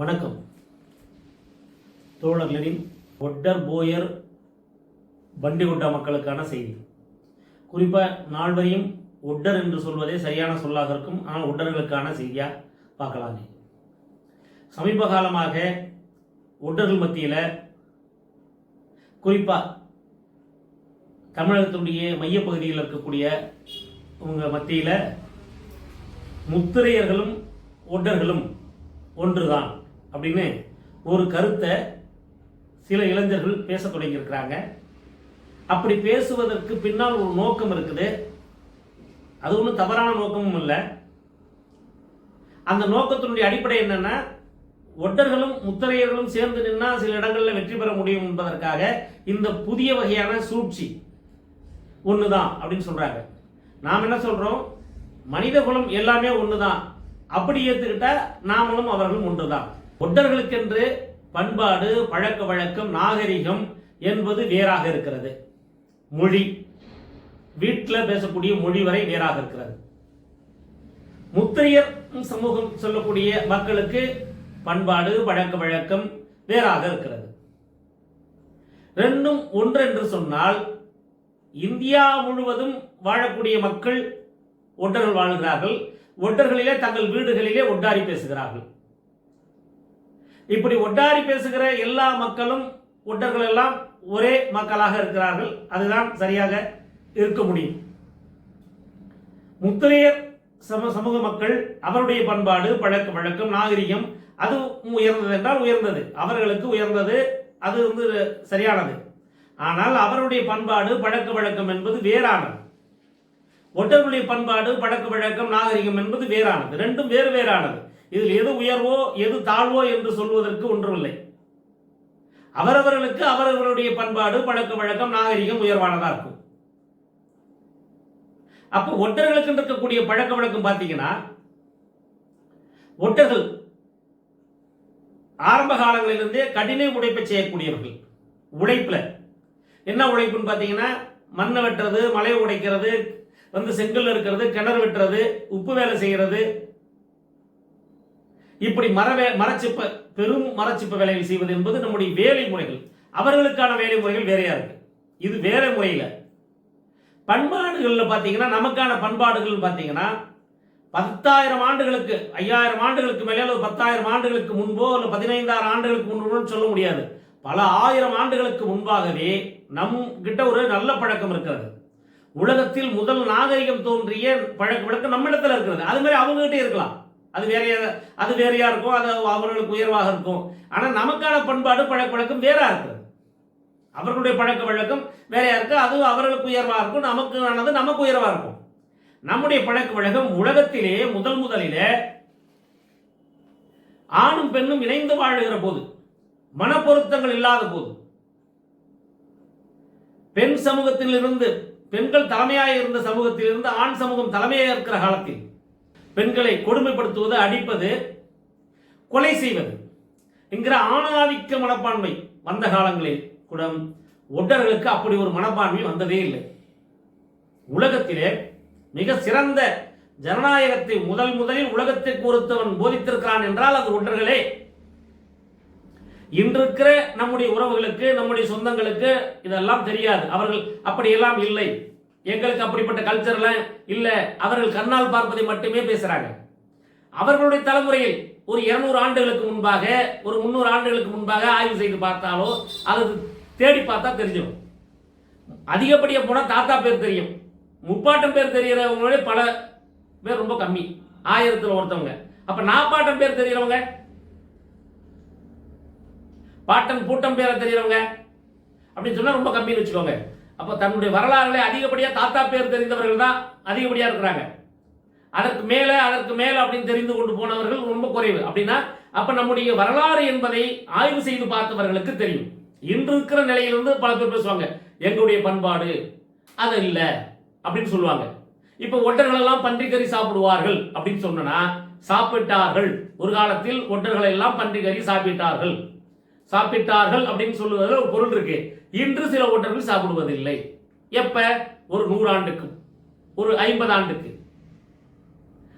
வணக்கம். தோழர்களின் ஒட்டர் போயர் பண்டிகுட்டா மக்களுக்கான செய்தி. குறிப்பாக நால்வரையும் ஒட்டர் என்று சொல்வதே சரியான சொல்லாக இருக்கும். ஆனால் ஒட்டர்களுக்கான செய்தியாக பார்க்கலாங்க சமீப காலமாக ஒட்டர்கள் மத்தியில் குறிப்பாக தமிழகத்தினுடைய மையப்பகுதியில் இருக்கக்கூடிய உங்க மத்தியில் முத்திரையர்களும் ஒட்டர்களும் ஒன்றுதான். அப்படின்னு ஒரு கருத்தை சில இளைஞர்கள் பேச தொடங்கியிருக்கிறாங்க. அப்படி பேசுவதற்கு பின்னால் ஒரு நோக்கம் இருக்குது. அது ஒன்றும் தவறான நோக்கமும் இல்லை. அந்த நோக்கத்தினுடைய அடிப்படை என்னன்னா ஒட்டர்களும் முத்திரையர்களும் சேர்ந்து நின்னா சில இடங்களில் வெற்றி பெற முடியும் என்பதற்காக இந்த புதிய வகையான சூழ்ச்சி ஒன்று தான் அப்படின்னு சொல்கிறாங்க நாம் என்ன சொல்கிறோம் மனித குலம் எல்லாமே ஒன்று தான் அப்படி ஏற்றுக்கிட்டால் நாமளும் அவர்களும் ஒன்று தான் ஒட்டர்களுக்கென்று பண்பாடு பழக்க வழக்கம் நாகரிகம் என்பது வேறாக இருக்கிறது. மொழி. வீட்டில் பேசக்கூடிய மொழி வரை வேறாக இருக்கிறது. முத்திரையர் சமூகம் சொல்லக்கூடிய மக்களுக்கு பண்பாடு பழக்க வழக்கம் வேறாக இருக்கிறது. ரெண்டும் ஒன்று என்று சொன்னால் இந்தியா முழுவதும் வாழக்கூடிய மக்கள் ஒட்டர்கள் வாழ்கிறார்கள். ஒட்டர்களிலே தங்கள் வீடுகளிலே ஒட்டாரி பேசுகிறார்கள். இப்படி ஒட்டாரி பேசுகிற எல்லா மக்களும் ஒட்டர்கள் எல்லாம் ஒரே மக்களாக இருக்கிறார்கள். அதுதான் சரியாக இருக்க முடியும். முத்திரையர் சம சமூக மக்கள் அவருடைய பண்பாடு பழக்க வழக்கம் நாகரிகம் அது உயர்ந்தது என்றால் உயர்ந்தது. அவர்களுக்கு உயர்ந்தது அது வந்து சரியானது. ஆனால் அவருடைய பண்பாடு பழக்க வழக்கம் என்பது வேறானது. ஒட்டர்களுடைய பண்பாடு பழக்க வழக்கம் நாகரிகம் என்பது வேறானது. ரெண்டும் வேறு வேறானது. இதில் எது உயர்வோ எது தாழ்வோ என்று சொல்வதற்கு ஒன்றுமில்லை. அவரவர்களுக்கு அவரவர்களுடைய பண்பாடு பழக்க வழக்கம் நாகரிகம் உயர்வானதா இருக்கும். அப்ப ஒட்டர்களுக்கு இருக்கக்கூடிய பழக்க வழக்கம் பார்த்தீங்கன்னா ஒட்டர்கள் ஆரம்ப காலங்களிலிருந்தே கடின உழைப்பை செய்யக்கூடியவர்கள். உழைப்புல என்ன உழைப்புன்னு பார்த்தீங்கன்னா மண்ணை வெட்டுறது மலையை உடைக்கிறது வந்து செங்கல் இருக்கிறது கிணறு வெட்டுறது உப்பு வேலை செய்கிறது இப்படி மர வே மரச்சிப்ப பெரும் மரச்சிப்ப வேலைகள் செய்வது என்பது நம்முடைய வேலை முறைகள். அவர்களுக்கான வேலை முறைகள் வேறையா இருக்கு? இது வேற முறையில். பண்பாடுகளில் பார்த்தீங்கன்னா நமக்கான பண்பாடுகள் பார்த்தீங்கன்னா பத்தாயிரம் ஆண்டுகளுக்கு ஐயாயிரம் ஆண்டுகளுக்கு மேலே அல்லது பத்தாயிரம் ஆண்டுகளுக்கு முன்போ அல்லது பதினைந்தாயிரம் ஆண்டுகளுக்கு முன்போ சொல்ல முடியாது. பல ஆயிரம் ஆண்டுகளுக்கு முன்பாகவே நம் கிட்ட ஒரு நல்ல பழக்கம் இருக்கிறது. உலகத்தில் முதல் நாகரிகம் தோன்றிய பழக்க வழக்கம் நம்மிடத்தில் இருக்கிறது. அது மாதிரி அவங்ககிட்டே இருக்கலாம். அது வேற அது வேறையா இருக்கும் அது அவர்களுக்கு உயர்வாக இருக்கும். ஆனால் நமக்கான பண்பாடு பழக்க வழக்கம் வேறா இருக்கிறது அவர்களுடைய பழக்க வழக்கம் வேறையா இருக்கு அது அவர்களுக்கு உயர்வாக இருக்கும் நமக்கு ஆனது நமக்கு உயர்வாக இருக்கும். நம்முடைய பழக்க வழக்கம் உலகத்திலே முதல் முதலில் ஆணும் பெண்ணும் இணைந்து வாழுகிற போது மனப்பொருத்தங்கள் இல்லாத போது பெண் சமூகத்திலிருந்து பெண்கள் தலைமையாக இருந்த சமூகத்திலிருந்து ஆண் சமூகம் தலைமையாக இருக்கிற காலத்தில் பெண்களை கொடுமைப்படுத்துவது அடிப்பது கொலை செய்வது என்கிற ஆணாதிக்க மனப்பான்மை வந்த காலங்களில் கூட ஒட்டர்களுக்கு அப்படி ஒரு மனப்பான்மை வந்ததே இல்லை. உலகத்திலே மிக சிறந்த ஜனநாயகத்தை முதல் முதலில் உலகத்திற்கு ஒருத்தவன் போதித்திருக்கிறான் என்றால் அது ஒன்றர்களே இன்று இருக்கிற நம்முடைய உறவுகளுக்கு நம்முடைய சொந்தங்களுக்கு இதெல்லாம் தெரியாது. அவர்கள் அப்படியெல்லாம் இல்லை. எங்களுக்கு அப்படிப்பட்ட கல்ச்சர்லாம் இல்லை. அவர்கள் கண்ணால் பார்ப்பதை மட்டுமே பேசுறாங்க. அவர்களுடைய தலைமுறையில் ஒரு இருநூறு ஆண்டுகளுக்கு முன்பாக ஒரு முந்நூறு ஆண்டுகளுக்கு முன்பாக ஆய்வு செய்து பார்த்தாலோ அல்லது தேடி பார்த்தா தெரிஞ்சிடும். அதிகப்படியாக போனால் தாத்தா பேர் தெரியும். முப்பாட்டம் பேர் தெரிகிறவங்களே பல பேர் ரொம்ப கம்மி. ஆயிரத்தில் ஒருத்தவங்க. அப்போ நாப்பாட்டம் பேர் தெரிகிறவங்க? பாட்டம் கூட்டம் பேரை தெரிகிறவங்க? அப்படின்னு சொன்னால் ரொம்ப கம்மின்னு வச்சுக்கோங்க. அப்போ தன்னுடைய வரலாறுல அதிகப்படியாக தாத்தா பேர் தெரிந்தவர்கள் தான் அதிகப்படியாக இருக்கிறாங்க. அதற்கு மேலே அதற்கு மேலே அப்படின்னு தெரிந்து கொண்டு போனவர்கள் ரொம்ப குறைவு. அப்படின்னா அப்போ நம்முடைய வரலாறு என்பதை ஆய்வு செய்து பார்த்தவர்களுக்கு தெரியும். இன்று இருக்கிற நிலையிலிருந்து பல பேர் பேசுவாங்க எங்களுடைய பண்பாடு அது இல்லை அப்படின்னு சொல்லுவாங்க. இப்போ ஒட்டர்களெல்லாம் பன்றிக்கறி சாப்பிடுவார்கள் அப்படின்னு சொன்னா சாப்பிட்டார்கள். ஒரு காலத்தில் ஒட்டர்கள் எல்லாம் பன்றிக்கறி சாப்பிட்டார்கள். சாப்பிட்டார்கள் அப்படின்னு சொல்லுவதில் ஒரு பொருள் இருக்கு. இன்று சில ஓட்டர்கள் சாப்பிடுவதில்லை. எப்ப? ஒரு நூறாண்டுக்கு. ஒரு ஐம்பது ஆண்டுக்கு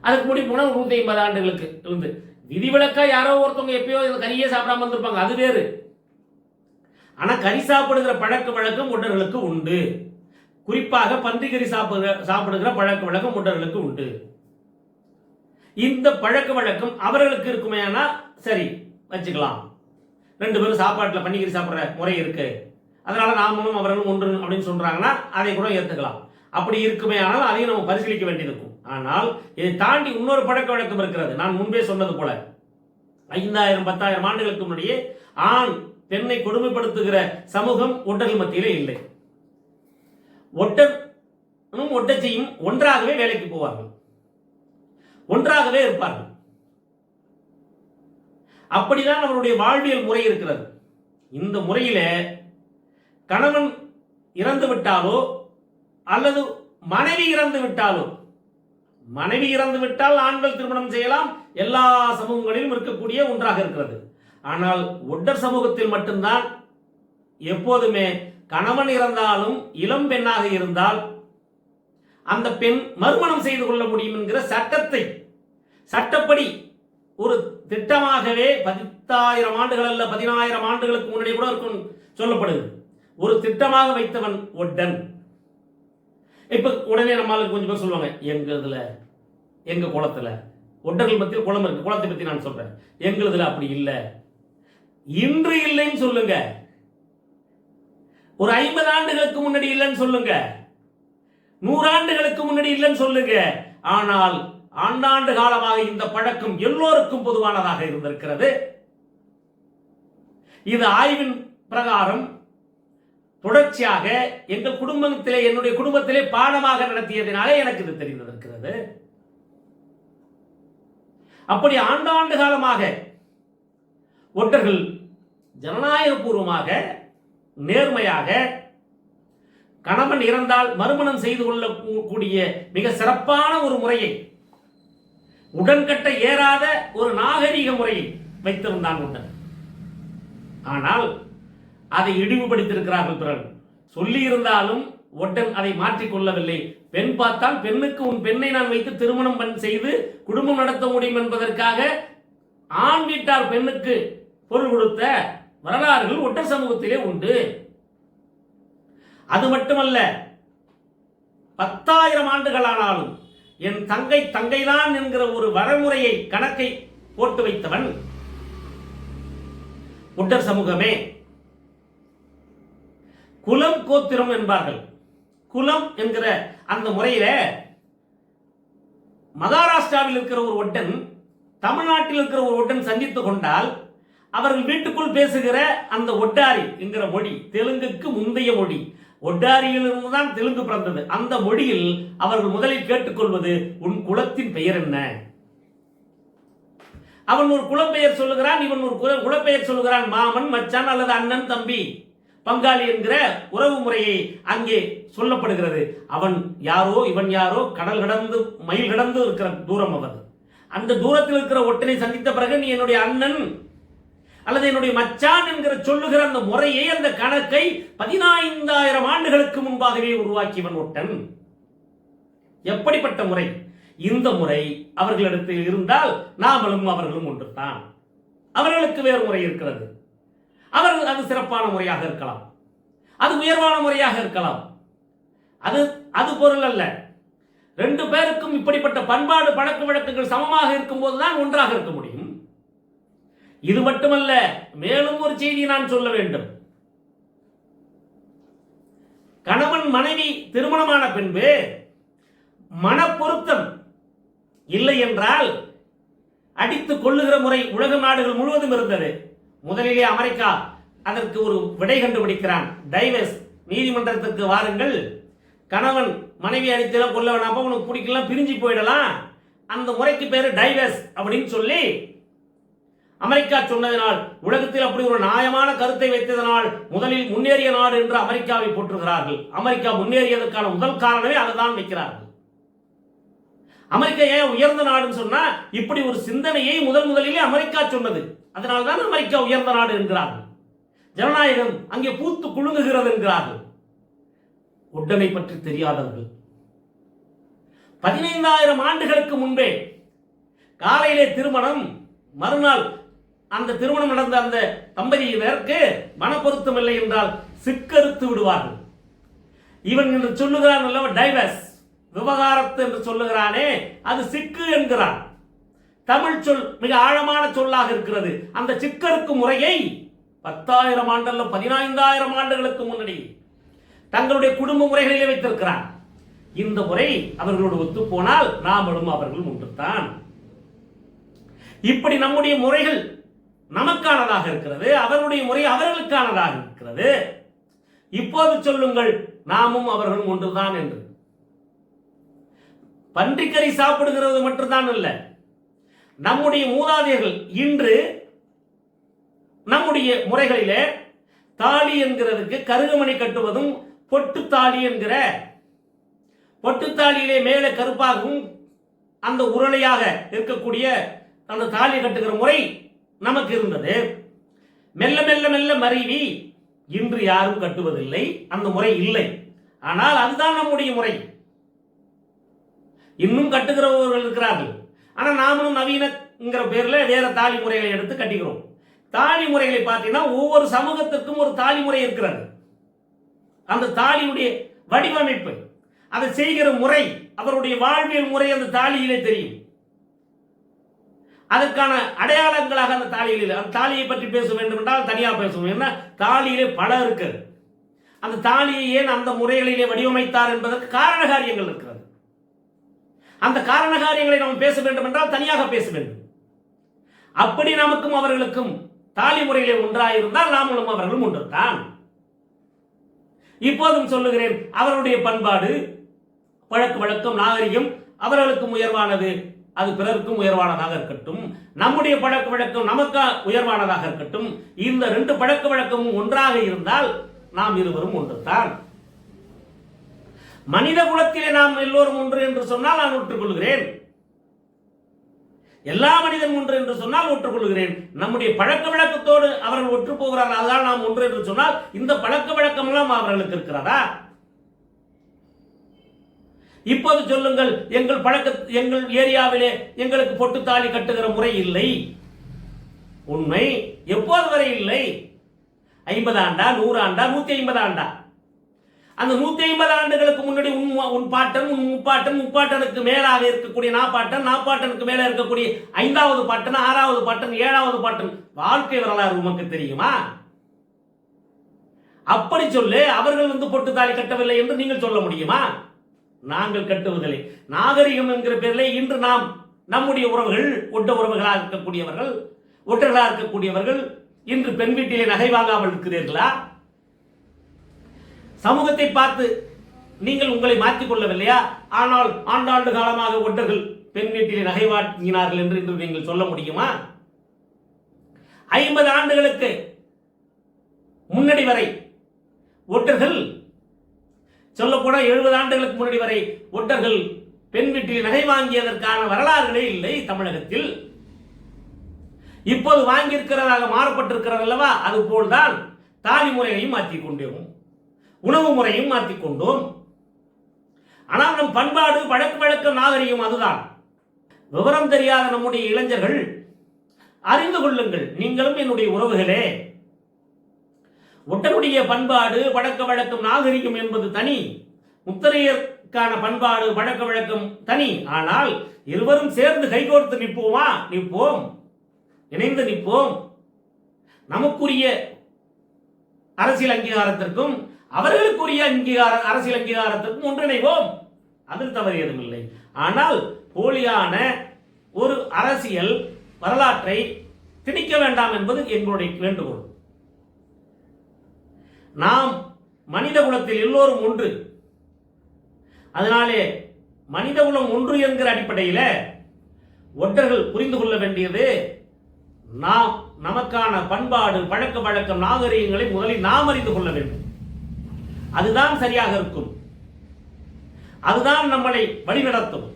அதுக்கு முடி போனால் நூற்றி ஐம்பது ஆண்டுகளுக்கு இருந்து. விதிவிலக்கா யாரோ ஒருத்தவங்க எப்பயோ இந்த கறியே சாப்பிடாம வந்திருப்பாங்க அது வேறு. ஆனால் கறி சாப்பிடுகிற பழக்க வழக்கம் ஒட்டர்களுக்கு உண்டு. குறிப்பாக பன்றிக்கறி சாப்பிடுகிற சாப்பிடுகிற பழக்க வழக்கம் ஒட்டர்களுக்கு உண்டு. இந்த பழக்க வழக்கம் அவர்களுக்கு இருக்குமேனா சரி வச்சுக்கலாம். ரெண்டு பேரும் சாப்பாட்டில் பன்னிக்கறி சாப்பிட்ற முறை இருக்கு. அதனால நாமளும் அவர்களும் ஒன்று அப்படின்னு சொல்றாங்கன்னா அதை கூட ஏற்றுக்கலாம் அப்படி இருக்குமே ஆனால் அதையும் நம்ம பரிசீலிக்க வேண்டியிருக்கும். ஆனால் இதை தாண்டி இன்னொரு பழக்க வழக்கம் இருக்கிறது. நான் முன்பே சொன்னது போல ஐந்தாயிரம் பத்தாயிரம் ஆண்டுகளுக்கு முன்னாடியே ஆண் பெண்ணை கொடுமைப்படுத்துகிற சமூகம் ஒட்டர்கள் மத்தியிலே இல்லை. ஒட்டனும் ஒட்டச்சையும் ஒன்றாகவே வேலைக்கு போவார்கள். ஒன்றாகவே இருப்பார்கள். அப்படிதான் அவருடைய வாழ்வியல் முறை இருக்கிறது. இந்த முறையில கணவன் இறந்து விட்டாலோ அல்லது மனைவி இறந்து விட்டாலோ மனைவி இறந்து விட்டால் ஆண்கள் திருமணம் செய்யலாம் எல்லா சமூகங்களிலும் இருக்கக்கூடிய ஒன்றாக இருக்கிறது. ஆனால் ஒட்டர் சமூகத்தில் மட்டும்தான் எப்போதுமே கணவன் இறந்தாலும் இளம் பெண்ணாக இருந்தால் அந்த பெண் மறுமணம் செய்து கொள்ள முடியும் என்கிற சட்டத்தை சட்டப்படி ஒரு திட்டமாகவே பத்தாயிரம் ஆண்டுகள் அல்ல பதினாயிரம் ஆண்டுகளுக்கு முன்னாடி கூட இருக்கும் சொல்லப்படுது. ஒரு திட்டமாக வைத்தவன் ஒட்டன் இப்ப உடனே நம்மளுக்கு கொஞ்சம் பேர் சொல்லுவாங்க எங்க இதுல எங்க குளத்துல? ஒட்டர்கள் பத்தி குளம் இருக்கு. குளத்தை பத்தி நான் சொல்றேன். எங்களுதுல அப்படி இல்லை. இன்று இல்லைன்னு சொல்லுங்க. ஒரு ஐம்பது ஆண்டுகளுக்கு முன்னாடி இல்லைன்னு சொல்லுங்க. நூறாண்டுகளுக்கு முன்னாடி இல்லைன்னு சொல்லுங்க. ஆனால் ஆண்டாண்டு காலமாக இந்த பழக்கம் எல்லோருக்கும் பொதுவானதாக இருந்திருக்கிறது. இது ஆய்வின் பிரகாரம் தொடர்ச்சியாக எங்கள் குடும்பத்திலே என்னுடைய குடும்பத்திலே பாடமாக நடத்தியதினாலே எனக்கு இது தெரிந்திருக்கிறது. அப்படி ஆண்டாண்டு காலமாக ஒட்டர்கள் ஜனநாயகபூர்வமாக நேர்மையாக கணவன் இறந்தால் மறுமணம் செய்து கொள்ளக்கூடிய மிக சிறப்பான ஒரு முறையை உடன்கட்ட ஏறாத ஒரு நாகரிக முறையை வைத்திருந்தான் உண்டன் ஆனால் அதை இழிவுபடுத்தியிருக்கிறார்கள் பிறகு சொல்லி இருந்தாலும் ஒட்டன் அதை மாற்றிக் கொள்ளவில்லை. பெண் பார்த்தால் பெண்ணுக்கு உன் பெண்ணை நான் வைத்து திருமணம் செய்து குடும்பம் நடத்த முடியும் என்பதற்காக ஆண் வீட்டார் பெண்ணுக்கு பொருள் கொடுத்த வரலாறுகள் ஒட்டர் சமூகத்திலே உண்டு. அது மட்டுமல்ல பத்தாயிரம் ஆண்டுகள் ஆனாலும் என் தங்கை தங்கைதான் என்கிற ஒரு வரமுறையை கணக்கை போட்டு வைத்தவன் ஒட்டர் சமூகமே. குலம் கோத்திரம் என்பார்கள். குலம் என்கிற அந்த முறையில மகாராஷ்டிராவில் இருக்கிற ஒரு ஒட்டன் தமிழ்நாட்டில் இருக்கிற ஒரு ஒட்டன் சந்தித்து கொண்டால் அவர்கள் வீட்டுக்குள் பேசுகிற அந்த ஒட்டாரி என்கிற மொழி தெலுங்குக்கு முந்தைய மொழி ஒட்டாரியிலிருந்து தான் தெலுங்கு பிறந்தது. அந்த மொழியில் அவர்கள் முதலில் கேட்டுக்கொள்வது உன் குலத்தின் பெயர் என்ன? அவன் ஒரு குலப்பெயர் சொல்லுகிறான் இவன் ஒரு குல குலப்பெயர் சொல்லுகிறான் மாமன் மச்சான் அல்லது அண்ணன் தம்பி. பங்காளி என்கிற உறவு முறையை அங்கே சொல்லப்படுகிறது. அவன் யாரோ இவன் யாரோ கடல் கடந்து மயில் கடந்து இருக்கிற தூரம் அவன். அந்த தூரத்தில் இருக்கிற ஒட்டனை சந்தித்த பிறகு நீ என்னுடைய அண்ணன் அல்லது என்னுடைய மச்சான் என்கிற சொல்லுகிற அந்த முறையை அந்த கணக்கை பதினாயிரம் ஆண்டுகளுக்கு முன்பாகவே உருவாக்கியவன் ஒட்டன் எப்படிப்பட்ட முறை? இந்த முறை அவர்களிடத்தில் இருந்தால் நாமளும் அவர்களும் ஒன்றுதான். அவர்களுக்கு வேறு முறை இருக்கிறது. அவர்கள் அது சிறப்பான முறையாக இருக்கலாம். அது உயர்வான முறையாக இருக்கலாம். அது அது பொருள் அல்ல. ரெண்டு பேருக்கும் இப்படிப்பட்ட பண்பாடு பழக்க வழக்கங்கள் சமமாக இருக்கும்போது தான் ஒன்றாக இருக்க முடியும். இது மட்டுமல்ல மேலும் ஒரு செய்தி நான் சொல்ல வேண்டும். கணவன் மனைவி திருமணமான பின்பு மனப்பொருத்தம் இல்லை என்றால் அடித்துக் கொள்ளுகிற முறை உலக நாடுகள் முழுவதும் இருந்தது. முதலிலே அமெரிக்கா அதற்கு ஒரு விடை கண்டுபிடிக்கிறான். டைவர்ஸ் நீதிமன்றத்துக்கு வாருங்கள். கணவன் மனைவி அடித்தெல்லாம் கொல்ல வேணாம் உனக்கு பிடிக்கலாம் பிரிஞ்சு போயிடலாம். அந்த முறைக்கு பேரு டைவர்ஸ் அப்படின்னு சொல்லி அமெரிக்கா சொன்னதனால் உலகத்தில் அப்படி ஒரு நியாயமான கருத்தை வைத்ததனால் முதலில் முன்னேறிய நாடு என்று அமெரிக்காவை போற்றுகிறார்கள். அமெரிக்கா முன்னேறியதற்கான முதல் காரணமே அதுதான் வைக்கிறார்கள். அமெரிக்கா ஏன் உயர்ந்த நாடுன்னு சொன்னா இப்படி ஒரு சிந்தனையை முதல் முதலிலே அமெரிக்கா சொன்னது. அதனால்தான் அமெரிக்கா உயர்ந்த நாடு என்கிறார்கள். ஜனநாயகம் அங்கே பூத்து குலுங்குகிறது என்கிறார்கள். உடனை பற்றி தெரியாதவர்கள். பதினைந்தாயிரம் ஆண்டுகளுக்கு முன்பே காலையிலே திருமணம் மறுநாள் அந்த திருமணம் நடந்த அந்த தம்பதியினருக்கு மனப்பொருத்தம் இல்லை என்றால் சிக்கறுத்து விடுவார்கள். இவன் என்று சொல்லுகிறான் அல்லவா டைவர்ஸ் விவகாரத்து என்று சொல்லுகிறானே அது சிக்கு என்கிறான். தமிழ் சொல் மிக ஆழமான சொல்லாக இருக்கிறது. அந்த சிக்கருக்கு முறையை பத்தாயிரம் ஆண்டல்ல பதினைந்தாயிரம் ஆண்டுகளுக்கு முன்னாடி தங்களுடைய குடும்ப முறைகளிலே வைத்திருக்கிறார் இந்த முறை அவர்களோடு ஒத்து போனால் நாமளும் அவர்கள் ஒன்றுத்தான் இப்படி நம்முடைய முறைகள் நமக்கானதாக இருக்கிறது அவருடைய முறை அவர்களுக்கானதாக இருக்கிறது. இப்போது சொல்லுங்கள் நாமும் அவர்களும் ஒன்றுதான் என்று. பன்றிக்கறி சாப்பிடுகிறது மட்டும்தான் இல்லை நம்முடைய மூதாதையர்கள் இன்று நம்முடைய முறைகளிலே தாலி என்கிறதுக்கு கருகமணி கட்டுவதும் பொட்டு தாலி என்கிற பொட்டு தாலியிலே மேலே கருப்பாகவும் அந்த உருளையாக இருக்கக்கூடிய அந்த தாலி கட்டுகிற முறை நமக்கு இருந்தது மெல்ல மெல்ல மெல்ல மருவி. இன்று யாரும் கட்டுவதில்லை. அந்த முறை இல்லை. ஆனால் அதுதான் நம்முடைய முறை. இன்னும் கட்டுகிறவர்கள் இருக்கிறார்கள். ஆனால் நாமளும் நவீனங்கிற பேரில் வேற தாலி முறைகளை எடுத்து கட்டிக்கிறோம். தாலி முறைகளை பார்த்தீங்கன்னா ஒவ்வொரு சமூகத்திற்கும் ஒரு தாலி முறை இருக்கிறது. அந்த தாலியுடைய வடிவமைப்பு அதை செய்கிற முறை அவருடைய வாழ்வியல் முறை அந்த தாலியிலே தெரியும். அதற்கான அடையாளங்களாக அந்த தாலியில் அந்த தாலியை பற்றி பேச வேண்டும் என்றால் தனியாக பேசுவோம். ஏன்னா தாலியிலே பல இருக்கிறது அந்த தாலியை ஏன் அந்த முறைகளிலே வடிவமைத்தார் என்பதற்கு காரண காரியங்கள் இருக்கிறது. அந்த காரண காரியங்களை நாம் பேச வேண்டும் என்றால் தனியாக பேச வேண்டும். அப்படி நமக்கும் அவர்களுக்கும் தாலி முறையிலே ஒன்றாயிருந்தால் நாமளும் அவர்களும் ஒன்றுதான். இப்போதும் சொல்லுகிறேன் அவருடைய பண்பாடு பழக்க வழக்கம் நாகரிகம் அவர்களுக்கும் உயர்வானது. அது பிறருக்கும் உயர்வானதாக இருக்கட்டும். நம்முடைய பழக்க வழக்கம் நமக்கு உயர்வானதாக இருக்கட்டும். இந்த ரெண்டு பழக்க வழக்கமும் ஒன்றாக இருந்தால் நாம் இருவரும் ஒன்றுதான். மனித குலத்திலே நாம் எல்லோரும் ஒன்று என்று சொன்னால் நான் ஒற்றுக்கொள்கிறேன். எல்லா மனிதன் ஒன்று என்று சொன்னால் ஒற்றுக்கொள்கிறேன். நம்முடைய பழக்க வழக்கத்தோடு அவர்கள் ஒற்று போகிறார்கள் அதனால் நாம் ஒன்று என்று சொன்னால் இந்த பழக்க வழக்கம் எல்லாம் அவர்களுக்கு இருக்கிறதா? இப்போது சொல்லுங்கள் எங்கள் பழக்க எங்கள் ஏரியாவிலே எங்களுக்கு பொட்டு தாலி கட்டுகிற முறை இல்லை. உண்மை எப்போது வரை இல்லை? ஐம்பது ஆண்டா நூறு ஆண்டா நூத்தி ஐம்பது ஆண்டா. அந்த நூத்தி ஐம்பது ஆண்டுகளுக்கு முன்னாடி உன் உன் பாட்டன் உன் முப்பாட்டன் முப்பாட்டனுக்கு மேலாக இருக்கக்கூடிய நாப்பாட்டன் நாப்பாட்டனுக்கு மேலே இருக்கக்கூடிய ஐந்தாவது பாட்டன் ஆறாவது பாட்டன் ஏழாவது பாட்டன் வாழ்க்கை வரலாறு உமக்கு தெரியுமா? அப்படி சொல்லு அவர்கள் வந்து பொட்டு தாலி கட்டவில்லை என்று நீங்கள் சொல்ல முடியுமா? நாங்கள் கட்டுவதில்லை. நாகரிகம் என்கிற பேரில் இன்று நாம் நம்முடைய உறவுகள் ஒட்ட உறவுகளாக இருக்கக்கூடியவர்கள் ஒற்றர்களாக இருக்கக்கூடியவர்கள் இன்று பெண் வீட்டிலே நகை வாங்காமல் இருக்கிறீர்களா? சமூகத்தை பார்த்து நீங்கள் உங்களை மாற்றிக் கொள்ளவில்லையா? ஆனால் ஆண்டாண்டு காலமாக ஒட்டர்கள் பெண் வீட்டிலே நகை வாங்கினார்கள் என்று இன்று நீங்கள் சொல்ல முடியுமா? ஐம்பது ஆண்டுகளுக்கு முன்னாடி வரை ஒட்டர்கள் சொல்லப்போனால் எழுபது ஆண்டுகளுக்கு முன்னாடி வரை ஒட்டர்கள் பெண் வீட்டில் நகை வாங்கியதற்கான வரலாறுகளே இல்லை தமிழகத்தில். இப்போது வாங்கியிருக்கிறதாக மாறப்பட்டிருக்கிறது அல்லவா? அது போல்தான் தாலி முறையையும் மாற்றிக் கொண்டோம். உணவு முறையும் மாற்றிக் கொண்டோம். ஆனால் நம் பண்பாடு பழக்க வழக்கம் நாகரிகம் அதுதான். விவரம் தெரியாத நம்முடைய இளைஞர்கள் அறிந்து கொள்ளுங்கள். நீங்களும் என்னுடைய உறவுகளே. ஒட்டனுடைய பண்பாடு பழக்க வழக்கம் நாகரிகம் என்பது தனி. முத்தரையருக்கான பண்பாடு பழக்க வழக்கம் தனி. ஆனால் இருவரும் சேர்ந்து கைகோர்த்து நிற்போமா? நிற்போம். இணைந்து நிற்போம். நமக்குரிய அரசியல் அங்கீகாரத்திற்கும் அவர்களுக்குரிய அங்கீகார அரசியல் அங்கீகாரத்திற்கும் ஒன்றிணைவோம். அதில் தவறு எதுவும் இல்லை. ஆனால் போலியான ஒரு அரசியல் வரலாற்றை திணிக்க வேண்டாம் என்பது எங்களுடைய வேண்டுகோள். நாம் மனித குலத்தில் எல்லோரும் ஒன்று. அதனாலே மனித குலம் ஒன்று என்கிற அடிப்படையில் ஒற்றர்கள் புரிந்து கொள்ள வேண்டியது நாம் நமக்கான பண்பாடு பழக்க வழக்கம் நாகரிகங்களை முதலில் நாம் அறிந்து கொள்ள வேண்டும். அதுதான் சரியாக இருக்கும். அதுதான் நம்மளை வழிநடத்தும்.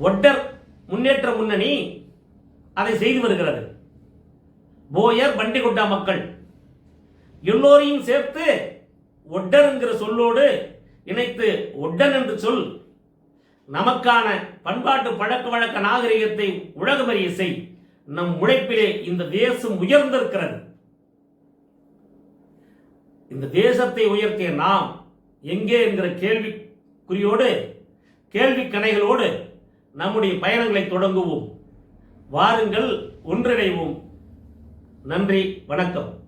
ஒட்டர் முன்னேற்ற முன்னணி அதை செய்து வருகிறது. போயர் பண்டிகுட்டா மக்கள். எல்லோரையும் சேர்த்து ஒட்டன் என்கிற சொல்லோடு இணைத்து ஒட்டன் என்று சொல். நமக்கான பண்பாட்டு பழக்க வழக்க நாகரிகத்தை உலகமறிய செய். நம் உழைப்பிலே இந்த தேசம் உயர்ந்திருக்கிறது. இந்த தேசத்தை உயர்த்திய நாம் எங்கே என்கிற கேள்விக்குறியோடு கேள்வி கணைகளோடு நம்முடைய பயணங்களை தொடங்குவோம். வாருங்கள் ஒன்றிணைவோம். நன்றி வணக்கம்.